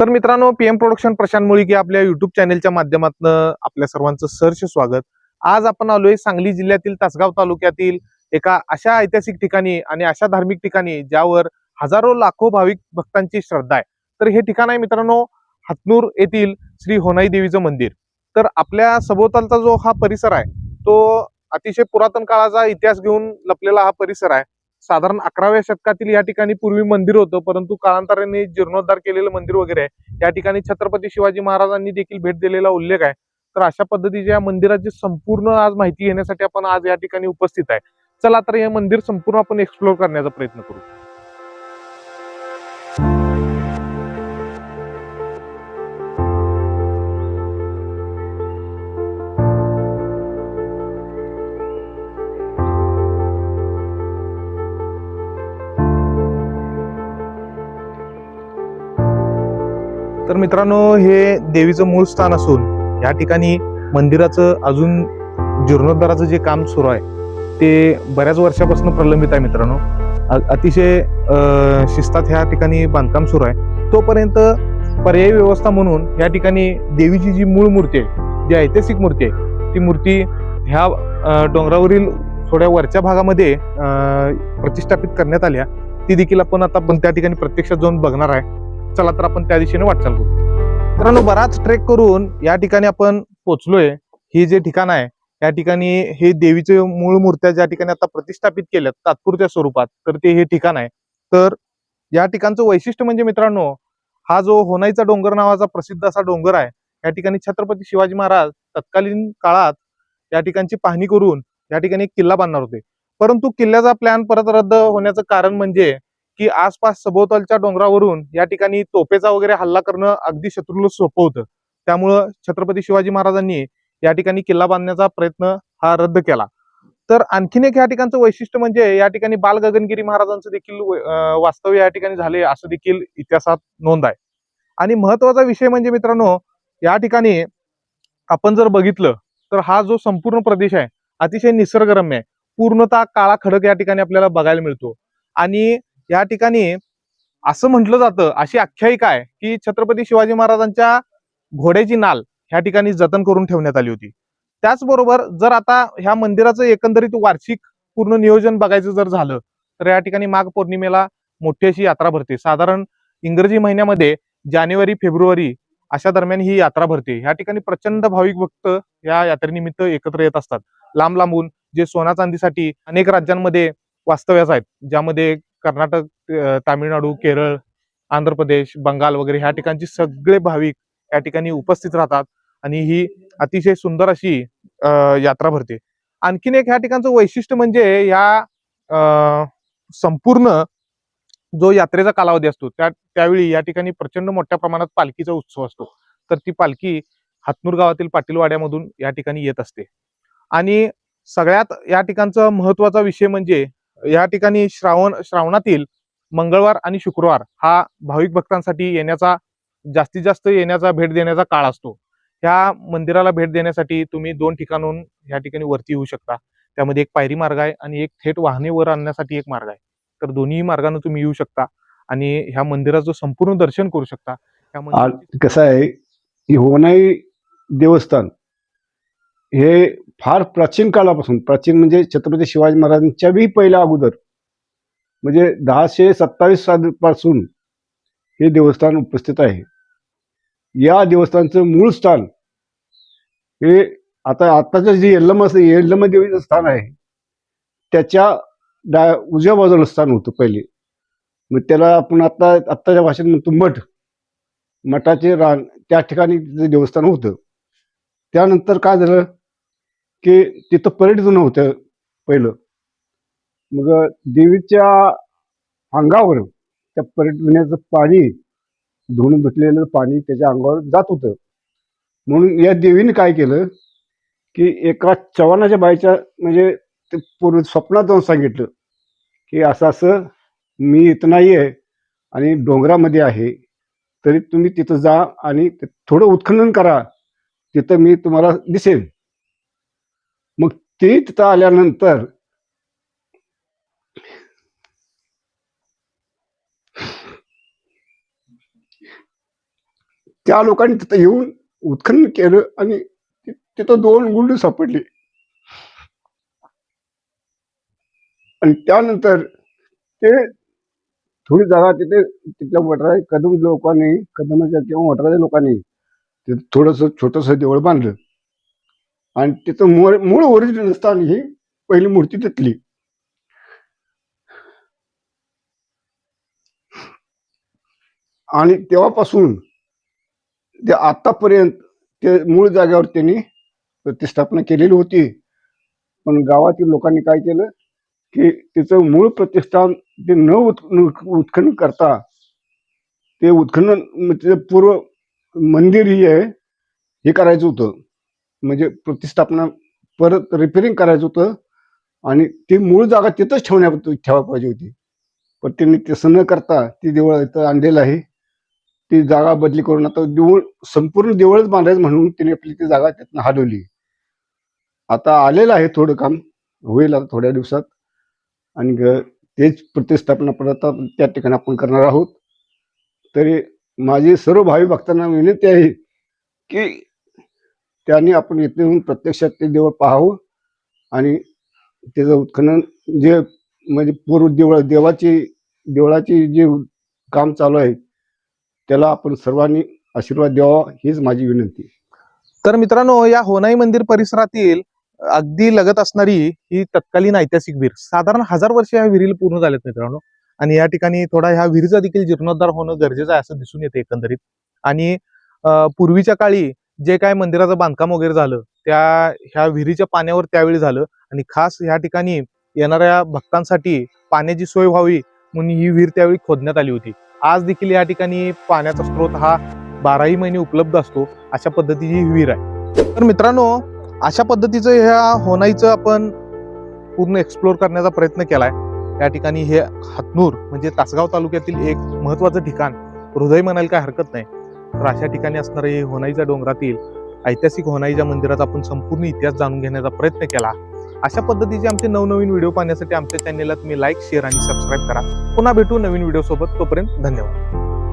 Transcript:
तर मित्रांनो PM production Prashant मुळीके आपल्या युट्यूब चॅनेलच्या माध्यमातून आपल्या सर्वांचं सहर्ष स्वागत. आज आपण आलोय सांगली जिल्ह्यातील तासगाव तालुक्यातील एका अशा ऐतिहासिक ठिकाणी आणि अशा धार्मिक ठिकाणी ज्यावर हजारो लाखो भाविक भक्तांची श्रद्धा आहे. तर हे ठिकाण आहे मित्रांनो हातनूर येथील श्री होनाई देवीचं मंदिर. तर आपल्या सभोवतालचा जो हा परिसर आहे तो अतिशय पुरातन काळाचा इतिहास घेऊन लपलेला हा परिसर आहे. साधारण अकराव्या शतकातील या ठिकाणी पूर्वी मंदिर होतं परंतु कालांतराने जीर्णोद्धार केलेलं मंदिर वगैरे आहे. या ठिकाणी छत्रपती शिवाजी महाराजांनी देखील भेट दिलेला उल्लेख आहे. तर अशा पद्धतीच्या या मंदिराची संपूर्ण आज माहिती घेण्यासाठी आपण आज या ठिकाणी उपस्थित आहे. चला तर हे मंदिर संपूर्ण आपण एक्सप्लोर करण्याचा प्रयत्न करू. तर मित्रांनो हे देवीचं मूळ स्थान असून या ठिकाणी मंदिराचं अजून जीर्णोद्धाराचं जे काम सुरू आहे ते बऱ्याच वर्षापासून प्रलंबित आहे मित्रांनो. अतिशय शिस्तात ह्या ठिकाणी बांधकाम सुरू आहे. तोपर्यंत पर्यायी व्यवस्था म्हणून या ठिकाणी देवीची जी मूळ मूर्ती आहे जी ऐतिहासिक मूर्ती आहे ती मूर्ती ह्या डोंगरावरील थोड्या वरच्या भागामध्ये प्रतिष्ठापित करण्यात आल्या ती देखील आपण आता पण त्या ठिकाणी प्रत्यक्षात जाऊन बघणार आहे. चला तर आपण त्या दिशेने वाटचाल करू. मित्रांनो बराच ट्रेक करून या ठिकाणी आपण पोचलोय. हे जे ठिकाण आहे या ठिकाणी हे देवीचे मूळ मूर्त्या ज्या ठिकाणी आता प्रतिष्ठापित केल्या तात्पुरत्या स्वरूपात तर ते हे ठिकाण आहे. तर या ठिकाणचं वैशिष्ट्य म्हणजे मित्रांनो हा जो होनाईचा डोंगर नावाचा प्रसिद्ध असा डोंगर आहे या ठिकाणी छत्रपती शिवाजी महाराज तत्कालीन काळात या ठिकाणची पाहणी करून या ठिकाणी एक किल्ला बांधणार होते. परंतु किल्ल्याचा प्लॅन परत रद्द होण्याचं कारण म्हणजे की आसपास सभोवतालच्या डोंगरावरून या ठिकाणी तोफेचा वगैरे हल्ला करणं अगदी शत्रूला सोपं होतं. त्यामुळं छत्रपती शिवाजी महाराजांनी या ठिकाणी किल्ला बांधण्याचा प्रयत्न हा रद्द केला. तर आणखीन एक या ठिकाणचं वैशिष्ट्य म्हणजे या ठिकाणी बाल गगनगिरी महाराजांचं देखील वास्तव्य या ठिकाणी झाले असं देखील इतिहासात नोंद आहे. आणि महत्त्वाचा विषय म्हणजे मित्रांनो या ठिकाणी आपण जर बघितलं तर हा जो संपूर्ण प्रदेश आहे अतिशय निसर्गरम्य आहे. पूर्णतः काळा खडक या ठिकाणी आपल्याला बघायला मिळतो. आणि या ठिकाणी असं म्हटलं जातं अशी आख्यायिका आहे की छत्रपती शिवाजी महाराजांच्या घोड्याची नाल ह्या ठिकाणी जतन करून ठेवण्यात आली होती. त्याचबरोबर जर आता ह्या मंदिराचं एकंदरीत वार्षिक पूर्ण नियोजन बघायचं जर झालं तर या ठिकाणी माघ पौर्णिमेला मोठी अशी यात्रा भरते. साधारण इंग्रजी महिन्यामध्ये जानेवारी फेब्रुवारी अशा दरम्यान ही यात्रा भरते. या ठिकाणी प्रचंड भाविक भक्त या यात्रेनिमित्त एकत्र येत असतात. लांब लांबून जे सोना चांदीसाठी अनेक राज्यांमध्ये वास्तव्यास आहेत ज्यामध्ये कर्नाटक तामिळनाडू केरळ आंध्र प्रदेश बंगाल वगैरे ह्या ठिकाणचे सगळे भाविक या ठिकाणी उपस्थित राहतात आणि ही अतिशय सुंदर अशी यात्रा भरते. आणखीन एक ह्या ठिकाणचं वैशिष्ट्य म्हणजे या संपूर्ण जो यात्रेचा कालावधी असतो त्या त्यावेळी या ठिकाणी प्रचंड मोठ्या प्रमाणात पालखीचा उत्सव असतो. तर ती पालखी हातनूर गावातील पाटीलवाड्यामधून या ठिकाणी येत असते. आणि सगळ्यात या ठिकाणचा महत्त्वाचा विषय म्हणजे या ठिकाणी श्रावण श्रावणातील मंगळवार आणि शुक्रवार हा भाविक भक्तांसाठी येण्याचा जास्तीत जास्त येण्याचा भेट देण्याचा काळ असतो. ह्या मंदिराला भेट देण्यासाठी तुम्ही दोन ठिकाणून या ठिकाणी वरती येऊ शकता. त्यामध्ये एक पायरी मार्ग आहे आणि एक थेट वाहने वर आणण्यासाठी एक मार्ग आहे. तर दोन्ही मार्गाने तुम्ही येऊ शकता आणि ह्या मंदिराचं संपूर्ण दर्शन करू शकता कसं आहे की होनाई देवस्थान हे फार प्राचीन काळापासून प्राचीन म्हणजे छत्रपती शिवाजी महाराजांच्या बी पहिल्या अगोदर. म्हणजे दहाशे सत्तावीस सालपासून हे देवस्थान उपस्थित आहे. या देवस्थानचं मूळ स्थान हे आता आताचं जे यल्लम असं यल्लम देवीचं स्थान आहे त्याच्या डा उजव्या बाजूला स्थान होतं पहिले. मग त्याला आपण आता आत्ताच्या भाषेत म्हणतो मठ. मठाचे रान त्या ठिकाणी देवस्थान होतं. त्यानंतर काय झालं? की तिथं पर्यटन होतं पहिलं. मग देवीच्या अंगावर त्या पर्यटनाचं पाणी धुवून धुतलेलं पाणी त्याच्या अंगावर जात होतं. म्हणून या देवीने काय केलं की एका चव्हाणाच्या बाईच्या म्हणजे ते पूर्व स्वप्नात जाऊन सांगितलं की असं असं मी इथं नाही आहे आणि डोंगरामध्ये आहे. तरी तुम्ही तिथं जा आणि ते थोडं उत्खनन करा. तिथं मी तुम्हाला दिसेन. ते तिथं आल्यानंतर त्या लोकांनी तिथं येऊन उत्खनन केलं आणि तिथं दोन गुंड सापडले. आणि त्यानंतर ते थोडी जागा तिथे तिथल्या वटरा कदम लोकांनी कदमाच्या किंवा वटराच्या लोकांनी तिथं थोडस छोटस देवळ बांधलं. आणि तिचं मूळ मूळ ओरिजिनल स्थान ही पहिली मूर्ती तिथली. आणि तेव्हापासून ते आतापर्यंत ते मूळ जागेवर त्यांनी प्रतिष्ठापना केलेली होती. पण गावातील लोकांनी काय केलं की तिचं मूळ प्रतिष्ठान ते न उत् उत्खनन करता ते उत्खनन म्हणजे पूर्व मंदिर ही आहे हे करायचं होतं. म्हणजे प्रतिष्ठापना परत रिपेरिंग करायचं होतं आणि ती मूळ जागा तिथंच ठेवण्या ठेवायला पाहिजे होती. पण त्यांनी तसं न करता ती देवळ इथं आणलेलं आहे. ती जागा बदली करून आता देऊळ संपूर्ण देवळच बांधायचं म्हणून त्यांनी आपली ती जागा त्यातनं हलवली. आता आलेलं आहे थोडं काम होईल आता थोड्या दिवसात. आणि ग- तेच प्रतिष्ठापना परत आता त्या ठिकाणी आपण करणार आहोत. तरी माझी सर्व भावी भक्तांना विनंती आहे की त्याने आपण इथे येऊन प्रत्यक्षात ते देवळ पाहावं आणि त्याचं उत्खनन जे म्हणजे पूर्व देवळ देवाची देवळाची जे काम चालू आहे त्याला आपण सर्वांनी आशीर्वाद द्यावा हीच माझी विनंती तर मित्रांनो या होनाई मंदिर परिसरातील अगदी लगत असणारी ही तत्कालीन ऐतिहासिक विहीर साधारण हजार वर्ष ह्या विहिरीला पूर्ण झालेत मित्रांनो. आणि या ठिकाणी थोडा ह्या विहिरीचा देखील जीर्णोद्धार होणं गरजेचं आहे असं दिसून येते एकंदरीत. आणि पूर्वीच्या काळी जे काय मंदिराचं बांधकाम वगैरे झालं त्या ह्या विहिरीच्या पाण्यावर त्यावेळी झालं आणि खास ह्या ठिकाणी येणाऱ्या भक्तांसाठी पाण्याची सोय व्हावी म्हणून ही विहीर त्यावेळी खोदण्यात आली होती. आज देखील या ठिकाणी पाण्याचा स्रोत हा बाराही महिने उपलब्ध असतो अशा पद्धतीची ही विहीर आहे. तर मित्रांनो अशा पद्धतीचं ह्या होनाईचं आपण पूर्ण एक्सप्लोर करण्याचा प्रयत्न केलाय. या ठिकाणी हे हातनूर म्हणजे तासगाव तालुक्यातील एक महत्वाचं ठिकाण हृदय म्हणायला काय हरकत नाही. तर अशा ठिकाणी असणारे हे होनाईच्या डोंगरातील ऐतिहासिक होनाईच्या मंदिराचा आपण संपूर्ण इतिहास जाणून घेण्याचा प्रयत्न केला. अशा पद्धतीचे आमचे नवनवीन व्हिडिओ पाहण्यासाठी आमच्या चॅनेलला तुम्ही लाईक शेअर आणि सबस्क्राईब करा. पुन्हा भेटू नवीन व्हिडिओ सोबत तोपर्यंत धन्यवाद.